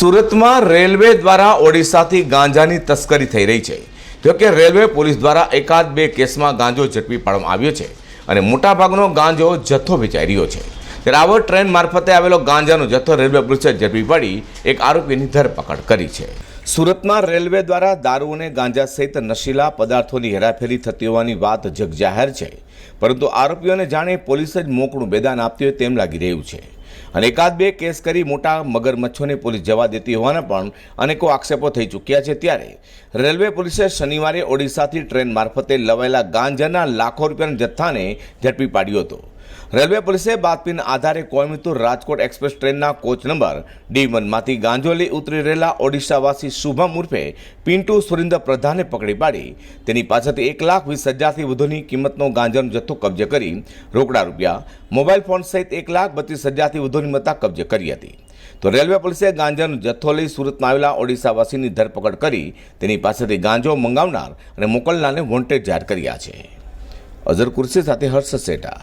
સુરતમાં રેલવે દ્વારા ઓડિશાથી ગાંજાની તસ્કરી થઈ રહી છે. જોકે રેલવે પોલીસ દ્વારા એકાદ બે કેસમાં ગાંજો ઝડપી પાડવામાં આવ્યો છે અને મોટાભાગનો ગાંજો જથ્થો વેચાઈ રહ્યો છે. ત્યારે આવો ટ્રેન મારફતે આવેલો ગાંજાનો જથ્થો રેલવે પોલીસે ઝડપી પાડી એક આરોપીની ધરપકડ કરી છે. સુરતમાં રેલવે દ્વારા દારૂ અને ગાંજા સહિત નશીલા પદાર્થોની હેરાફેરી થતી હોવાની વાત જગજાહેર છે. પરંતુ આરોપીઓને જાણે પોલીસ જ મોકળું બેદાન આપતી હોય તેમ લાગી રહ્યું છે. અને એકાદ બે કેસ કરી મોટા મગરમચ્છોને પોલીસ જવા દેતી હોવાના પણ અનેકો આક્ષેપો થઈ ચૂક્યા છે ત્યારે રેલવે પોલીસે શનિવારે ઓડિશાથી ટ્રેન મારફતે લવાયેલા ગાંજાના લાખો રૂપિયાના જથ્થાને ઝડપી પાડ્યો હતો. રેલવે પોલીસે બાતમીના આધારે કોઇમ્બતુર રાજકોટ એક્સપ્રેસ ટ્રેનના કોચ નંબર ડી વનમાંથી ગાંજોલી ઉતરી રહેલા ઓડિશાવાસી શુભમ ઉર્ફે પિન્ટુ સુરેન્દ્ર પ્રધાને પકડી પાડી. તેની પાસેથી એક લાખ વીસ હજારથી વધુની કિંમતનો ગાંજાનો જથ્થો કબજે કરી રોકડા રૂપિયા મોબાઈલ ફોન સહિત એક લાખ બત્રીસ હજારથી વધુની મત્તા કબજે કરી હતી. તો રેલવે પોલીસે ગાંજાનો જથ્થો લઈ સુરતમાં આવેલા ઓડિશાવાસીની ધરપકડ કરી તેની પાસેથી ગાંજો મંગાવનાર અને મોકલનારને વોન્ટેડ જાહેર કર્યા છે. અઝર કુર્સી સાથે હર્ષ સેટા